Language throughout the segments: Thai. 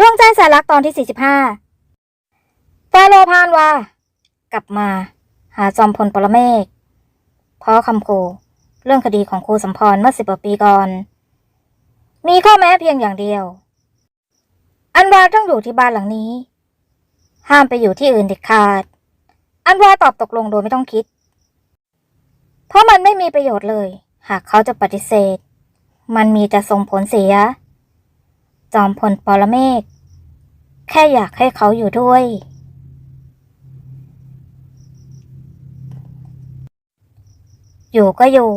ดวงใจสายรักตอนที่ 45ฟาโรพานวากลับมา หาจอมพลปรเมศเพราะคำคูเรื่องคดีของครูสมพรเมื่อสิบกว่าปีก่อน มีข้อแม้เพียงอย่างเดียว อันวาต้องอยู่ที่บ้านหลังนี้ ห้ามไปอยู่ที่อื่นเด็ดขาด อันวาตอบตกลงโดยไม่ต้องคิด เพราะมันไม่มีประโยชน์เลย หากเขาจะปฏิเสธ มันมีแต่ส่งผลเสีย จอมพลปรเมศแค่อยากให้เขาอยู่ด้วย อยู่ก็อยู่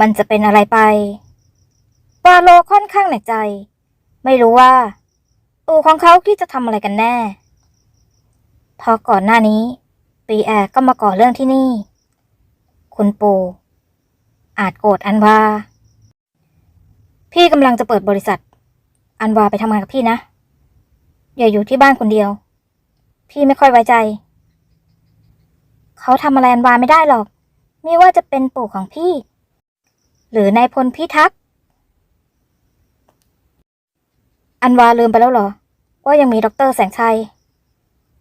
มันจะเป็นอะไรไปปาโลค่อนข้างหนักใจ ไม่รู้ว่าอูของเขาคิดจะทำอะไรกันแน่พราะก่อนหน้านี้ ปีแอร์ก็มาก่อเรื่องที่นี่ คุณปู่อาจโกรธอันวาพี่กำลังจะเปิดบริษัท อันวาไปทำงานกับพี่นะ อย่าอยู่ที่บ้านคนเดียว พี่ไม่ค่อยไว้ใจ เขาทำอะไรอันวาไม่ได้หรอก ไม่ว่าจะเป็นปู่ของพี่ หรือนายพลพิทักษ์อันวาลืมไปแล้วเหรอ ว่ายังมีด็อกเตอร์แสงชัย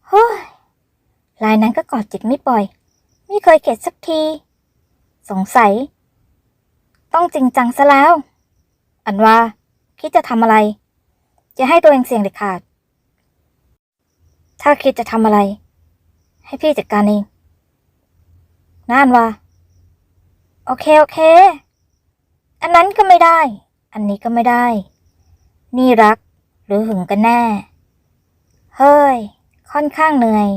เฮ้ยลายนั้นก็กอดจิตไม่ปล่อย ไม่เคยเข็ดสักที สงสัย ต้องจริงจังซะแล้ว อันว่าคิดจะทำอะไร จะให้ตัวเองเสี่ยงเด็ดขาด ถ้าคิดจะทำอะไร ให้พี่จัดการเองน่านว่าโอเค โอเค อันนั้นก็ไม่ได้ อันนี้ก็ไม่ได้ นี่รักหรือหึงกันแน่ เฮ้ย ค่อนข้างเหนื่อย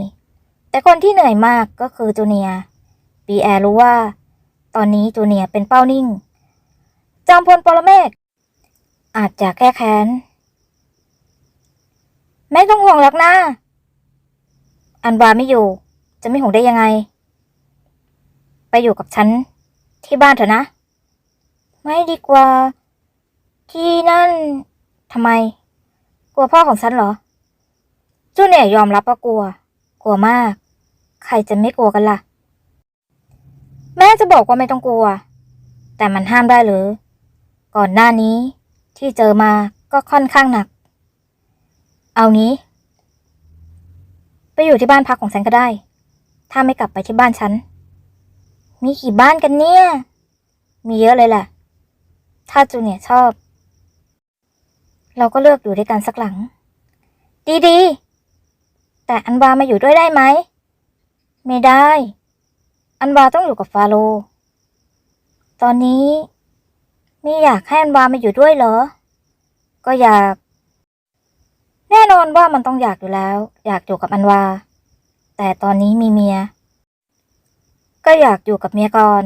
แต่คนที่เหนื่อยมากก็คือจูเนียปีแอร์รู้ว่า ตอนนี้จูเนียเป็นเป้านิ่ง จอมพลปรเมศอาจจะแก้แค้น ไม่ต้องห่วงหรอกนะ อันวาไม่อยู่ จะไม่ห่วงได้ยังไง ไปอยู่กับฉัน ที่บ้านเถอะนะ ไม่ดีกว่า ที่นั่นทำไม กลัวพ่อของฉันเหรอจูเนียยอมรับว่ากลัว กลัวมาก ใครจะไม่กลัวกันล่ะ แม่จะบอกว่าไม่ต้องกลัว แต่มันห้ามได้หรือ ก่อนหน้านี้ที่เจอมาก็ค่อนข้างหนัก เอางี้ ไปอยู่ที่บ้านพักของฉันก็ได้ ถ้าไม่กลับไปที่บ้านฉัน มีกี่บ้านกันเนี่ย มีเยอะเลยแหละ ถ้าจูเนียชอบ เราก็เลือกอยู่ด้วยกันสักหลัง ดีๆแต่อันวามาอยู่ด้วยได้ไหม ไม่ได้ อันวาต้องอยู่กับฟาโร ตอนนี้ไม่อยากให้อันวามาอยู่ด้วยเหรอ ก็อยาก แน่นอนว่ามันต้องอยากอยู่แล้ว อยากอยู่กับอันวา แต่ตอนนี้มีเมีย ก็อยากอยู่กับเมียก่อน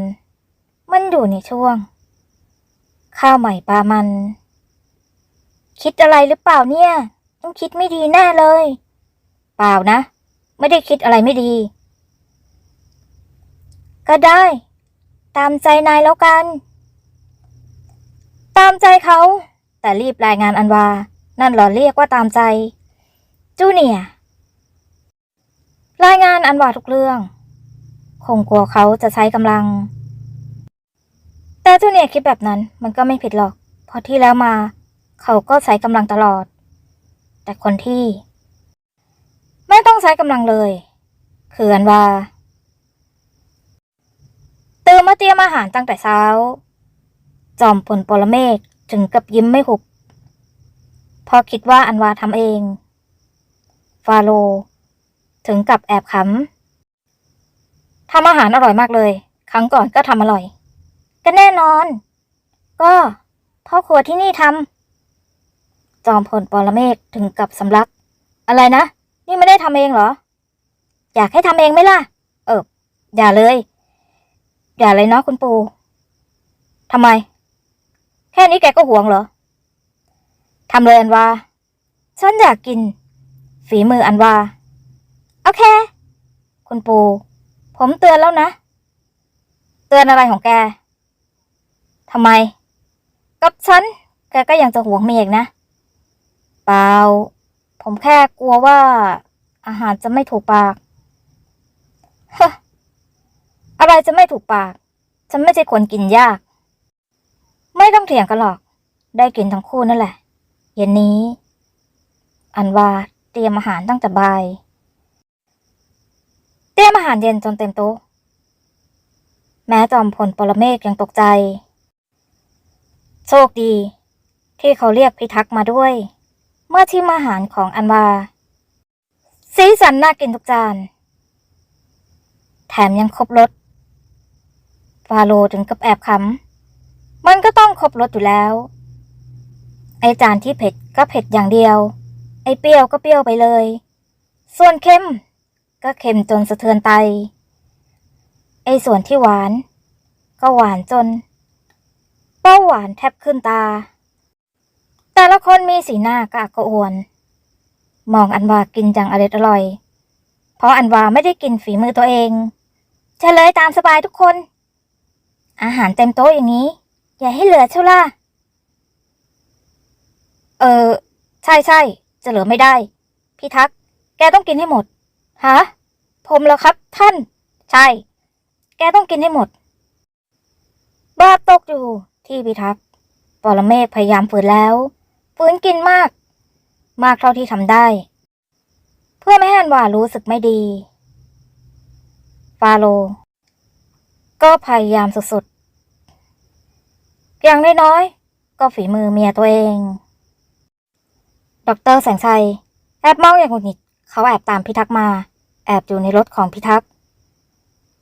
มันอยู่ในช่วง ข้าวใหม่ปลามัน คิดอะไรหรือเปล่าเนี่ย ต้องคิดไม่ดีแน่เลย เปล่านะ ไม่ได้คิดอะไรไม่ดี ก็ได้ ตามใจนายแล้วกัน ตามใจเขา แต่รีบรายงานอันวา นั่นเหรอเรียกว่าตามใจ จูเนียรายงานอันว่าทุกเรื่อง คงกลัวเขาจะใช้กำลัง แต่จูเนียคิดแบบนั้นมันก็ไม่ผิดหรอกพราะที่แล้วมา เขาก็ใช้กำลังตลอด แต่คนที่ ไม่ต้องใช้กำลังเลย คืออันว่าตื่นมาเตรียมอาหารตั้งแต่เช้า จอมพลปรเมศถึงกับยิ้มไม่หุบ พราะคิดว่าอันวาทำเอง ฟาโล ถึงกับแอบขำทำอาหารอร่อยมากเลย ครั้งก่อนก็ทำอร่อย ก็แน่นอน ก็พ่อครัวที่นี่ทำจอมพลปรเมศถึงกับสำลัก อะไรนะ นี่ไม่ได้ทำเองเหรอ อยากให้ทำเองไหมล่ะ เอออย่าเลย อย่าเลยเนาะคุณปูทำไม แค่นี้แกก็ห่วงเหรอ ทำเลยอันวา ฉันอยากกิน ฝีมืออันวา โอเค คุณปู ผมเตือนแล้วนะ เตือนอะไรของแก ทำไม กับฉัน แกก็ยังจะหวงเมียอีกนะ เปล่า ผมแค่กลัวว่า อาหารจะไม่ถูกปาก ฮะ อะไรจะไม่ถูกปาก ฉันไม่ใช่คนกินยาก ไม่ต้องเถียงกันหรอก ได้กินทั้งคู่นั่นแหละ เย็นนี้ อันว่าเตรียมอาหารตั้งแต่บ่าย เตรียมอาหารเย็นจนเต็มโต๊ะ แม้จอมพลปรเมศยังตกใจ โชคดี ที่เขาเรียกพิทักษ์มาด้วย เมื่อชิมอาหารของอันวา สีสันน่ากินทุกจาน แถมยังครบรสฟาโลถึงกับแอบขำมันก็ต้องครบรสอยู่แล้ว ไอจานที่เผ็ดก็เผ็ดอย่างเดียว ไอเปรี้ยวก็เปรี้ยวไปเลย ส่วนเค็ม ก็เค็มจนสะเทือนไต ไอส่วนที่หวาน ก็หวานจน เป้าหวานแทบขึ้นตา แต่ละคนมีสีหน้ากระอักกระอ่วน มองอันวากินจังอร่อยอร่อย เพราะอันวาไม่ได้กินฝีมือตัวเองเฉลยตามสบายทุกคน อาหารเต็มโต๊ะอย่างนี้ อย่าให้เหลือเช่าล่ะ เออ ใช่ใช่จะเหลือไม่ได้ พี่ทักษ์แกต้องกินให้หมด ฮะ ผมแล้วครับ ท่าน ใช่ แกต้องกินให้หมด บาปตกอยู่ที่พิทักษ์ปรเมศพยายามฝืนแล้วฝืนกินมาก มากเท่าที่ทำได้ เพื่อไม่ให้อันวารู้สึกไม่ดี ฟาโล ก็พยายามสุดๆ อย่างน้อยๆก็ฝีมือเมียตัวเอง ดรแสงชัย แอบมองอย่างหงุดหงิด เขาแอบตามพิทักษ์มา แอบอยู่ในรถของพิทักษ์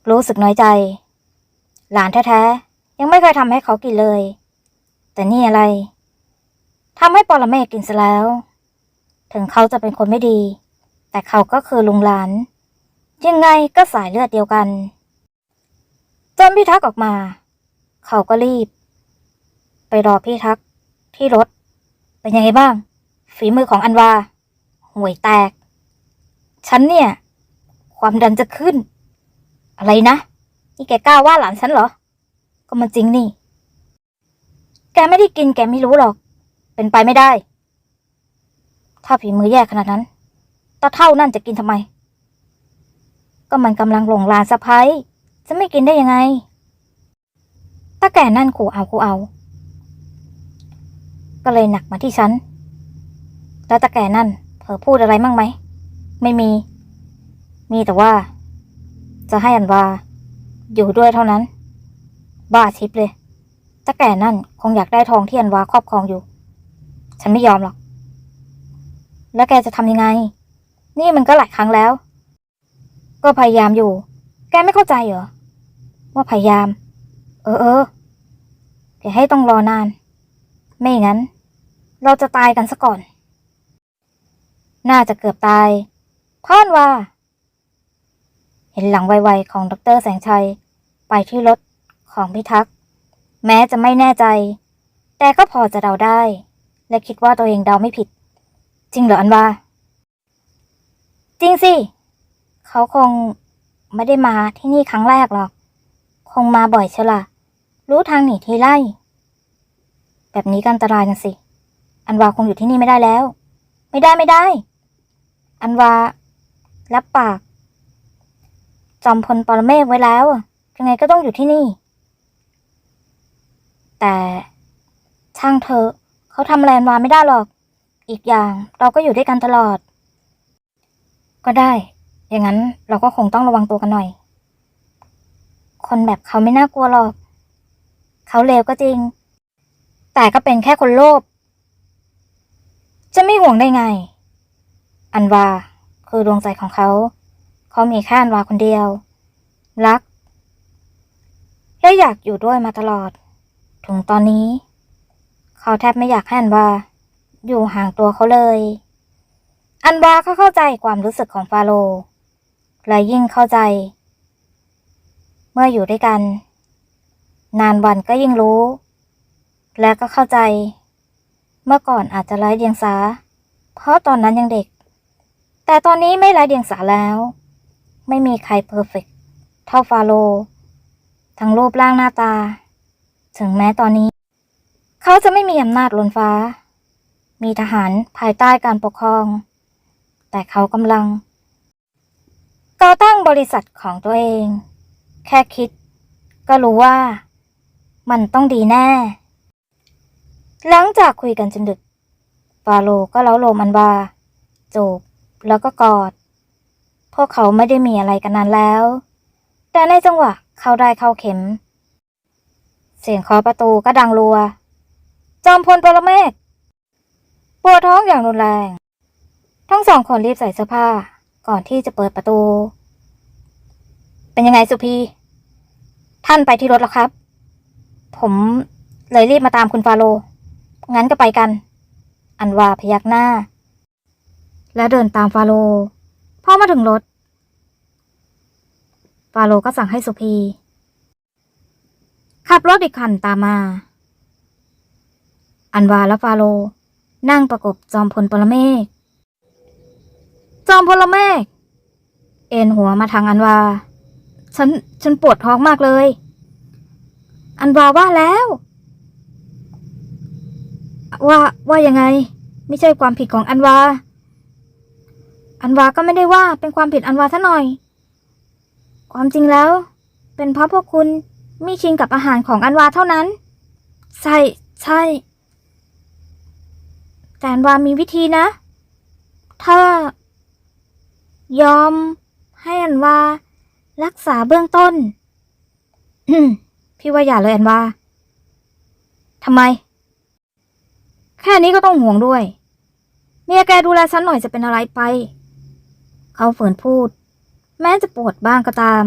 รู้สึกน้อยใจ หลานแท้ๆ ยังไม่เคยทำให้เขากินเลย แต่นี่อะไร ทำให้ปรเมศกินซะแล้ว ถึงเขาจะเป็นคนไม่ดี แต่เขาก็คือลุงหลาน ยังไงก็สายเลือดเดียวกัน จนพี่ทักษ์ออกมา เขาก็รีบ ไปรอพี่ทักษ์ที่รถ เป็นยังไงบ้าง ฝีมือของอันวา ห่วยแตก ฉันเนี่ย ความดันจะขึ้น อะไรนะ นี่แกกล้าว่าหลานฉันเหรอ ก็มันจริงนี่ แกไม่ได้กินแกไม่รู้หรอก เป็นไปไม่ได้ ถ้าฝีมือแย่ขนาดนั้นตาเท่านั่นจะกินทำไม ก็มันกำลังหลงลานสะพ้ายจะไม่กินได้ยังไงถ้าแก่นั่นขู่เอาขู่เอา ก็เลยหนักมาที่ฉัน แล้วตาแก่นั่นเผลอพูดอะไรมั่งไหม ไม่มี มีแต่ว่า จะให้อันวา อยู่ด้วยเท่านั้น บ้าชิบเลยตาแก่นั่นคงอยากได้ทองที่อันวาครอบครองอยู่ ฉันไม่ยอมหรอก แล้วแกจะทำยังไง นี่มันก็หลายครั้งแล้ว ก็พยายามอยู่ แกไม่เข้าใจเหรอ ว่าพยายาม เออเออแกให้ต้องรอนาน ไม่งั้น เราจะตายกันซะก่อน น่าจะเกือบตายเพานว่า เห็นหลังไวๆของดรแสงชัย ไปที่รถของพิทักษ์ แม้จะไม่แน่ใจ แต่ก็พอจะเดาได้ และคิดว่าตัวเองเดาไม่ผิด จริงเหรออันว่าจริงสิ เขาคงไม่ได้มาที่นี่ครั้งแรกหรอก คงมาบ่อยเชละรู้ทางหนีทีไล่ แบบนี้ก็อันตรายนะสิ อันวาคงอยู่ที่นี่ไม่ได้แล้ว ไม่ได้ไม่ได้ อันวา รับปาก จอมพลปรเมฆไว้แล้ว ยังไงก็ต้องอยู่ที่นี่ แต่ช่างเธอเขาทำอะไรนวาไม่ได้หรอก อีกอย่างเราก็อยู่ด้วยกันตลอด ก็ได้ อย่างนั้นเราก็คงต้องระวังตัวกันหน่อย คนแบบเขาไม่น่ากลัวหรอก เขาเลวก็จริง แต่ก็เป็นแค่คนโลภจะไม่ห่วงได้ไง อันวาคือดวงใจของเขา เขามีแค่อันวาคนเดียว รัก และอยากอยู่ด้วยมาตลอด ถึงตอนนี้ เขาแทบไม่อยากให้อันวาอยู่ห่างตัวเขาเลย อันวาเขาเข้าใจความรู้สึกของฟาโรและยิ่งเข้าใจ เมื่ออยู่ด้วยกัน นานวันก็ยิ่งรู้ และก็เข้าใจ เมื่อก่อนอาจจะไร้เดียงสา เพราะตอนนั้นยังเด็ก แต่ตอนนี้ไม่ไร้เดียงสาแล้ว ไม่มีใครเพอร์เฟกต์เท่าฟาโรทั้งรูปร่างหน้าตา ถึงแม้ตอนนี้ เขาจะไม่มีอำนาจล้นฟ้า มีทหารภายใต้การปกครอง แต่เขากำลัง ก่อตั้งบริษัทของตัวเอง แค่คิด ก็รู้ว่า มันต้องดีแน่ หลังจากคุยกันจนดึก ฟาโรก็เล้าโลมอันวาจูบ แล้วก็กอด พวกเขาไม่ได้มีอะไรกันนานแล้ว แต่ในจังหวะเข้าได้เข้าเข็ม เสียงเคาะประตูก็ดังรัว จอมพลปรเมศปวดท้องอย่างรุนแรง ทั้งสองคนรีบใส่เสื้อผ้าก่อนที่จะเปิดประตู เป็นยังไงสุพี ท่านไปที่รถแล้วครับ ผมเลยรีบมาตามคุณฟาโร งั้นก็ไปกัน อันวาพยักหน้า และเดินตามฟาโรห์พอมาถึงรถ ฟาโรก็สั่งให้สุพี ขับรถอีกคันตามมา อันวาและฟาโรนั่งประกบจอมพลปรเมฆจอมพลเมฆเอ็นหัวมาทางอันวา ฉัน ฉันปวดท้องมากเลย อันวาว่าแล้ว ว่า ว่ายังไง ไม่ใช่ความผิดของอันวา อันวาก็ไม่ได้ว่าเป็นความผิดอันวาซะหน่อย ความจริงแล้ว เป็นเพราะพวกคุณไม่ชินกับอาหารของอันวาเท่านั้น ใช่ใช่ แต่อันวามีวิธีนะ ถ้า ยอม ให้อันวา รักษาเบื้องต้น พี่ว่าอย่าเลยอันวาทำไม แค่นี้ก็ต้องห่วงด้วย เมียแกดูแลฉันหน่อยจะเป็นอะไรไป เขาฝืนพูด แม้จะปวดบ้างก็ตาม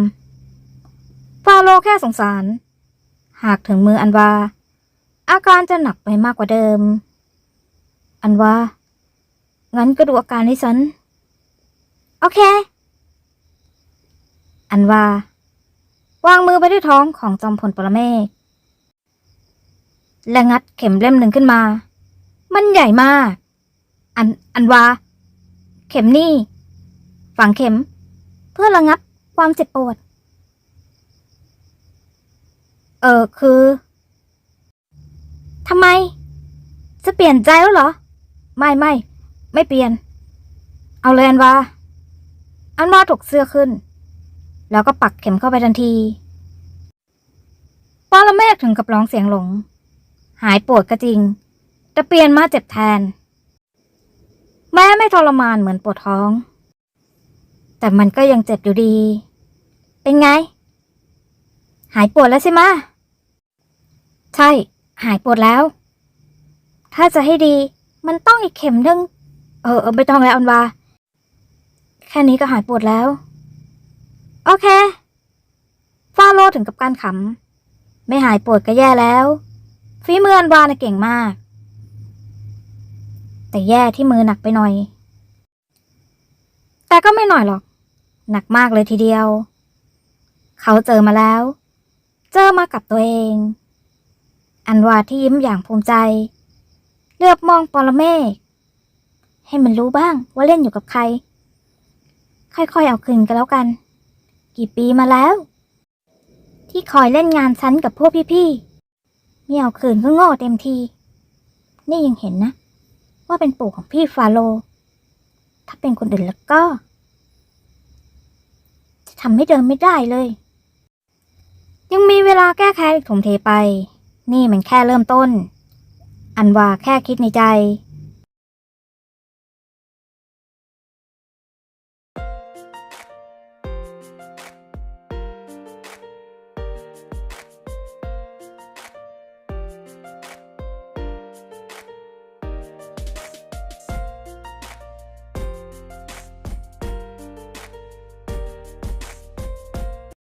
ฟาโลแค่สงสาร หากถึงมืออันวา อาการจะหนักไปมากกว่าเดิม อันวางั้นก็ดูอาการให้ฉัน โอเค อันวาวางมือไปที่ท้องของจอมพลปรเมศและงัดเข็มเล่มหนึ่งขึ้นมา มันใหญ่มาก อัน อันวา เข็มนี่ ฝังเข็ม เพื่อระงับความเจ็บปวด เออคือทำไม จะเปลี่ยนใจแล้วเหรอ ไม่ไม่ ไม่เปลี่ยน เอาเลยอันวาอันวาถกเสื้อขึ้น แล้วก็ปักเข็มเข้าไปทันทีปรเมฆถึงกับร้องเสียงหลง หายปวดก็จริง แต่เปลี่ยนมาเจ็บแทน แม้ไม่ทรมานเหมือนปวดท้อง แต่มันก็ยังเจ็บอยู่ดี เป็นไง หายปวดแล้วใช่ไหมใช่ หายปวดแล้ว ถ้าจะให้ดี มันต้องอีกเข็มหนึ่งเออเออไม่ต้องแล้วอันวา แค่นี้ก็หายปวดแล้ว โอเค ฟาโลถึงกับการขำ ไม่หายปวดก็แย่แล้วฝีมืออันวาน่ะเก่งมาก แต่แย่ที่มือหนักไปหน่อย แต่ก็ไม่หน่อยหรอก หนักมากเลยทีเดียว เขาเจอมาแล้ว เจอมากับตัวเอง อันวาที่ยิ้มอย่างภูมิใจ เลือบมองปรเมฆให้มันรู้บ้างว่าเล่นอยู่กับใคร ค่อยๆเอาคืนกันแล้วกัน กี่ปีมาแล้ว ที่คอยเล่นงานฉันกับพวกพี่ๆไม่เอาคืนก็โง่เต็มที นี่ยังเห็นนะ ว่าเป็นปู่ของพี่ฟาโล ถ้าเป็นคนอื่นแล้วก็ ทำให้เดินไม่ได้เลย ยังมีเวลาแก้แค้นอีกถมเทไป นี่มันแค่เริ่มต้น อันว่าแค่คิดในใจ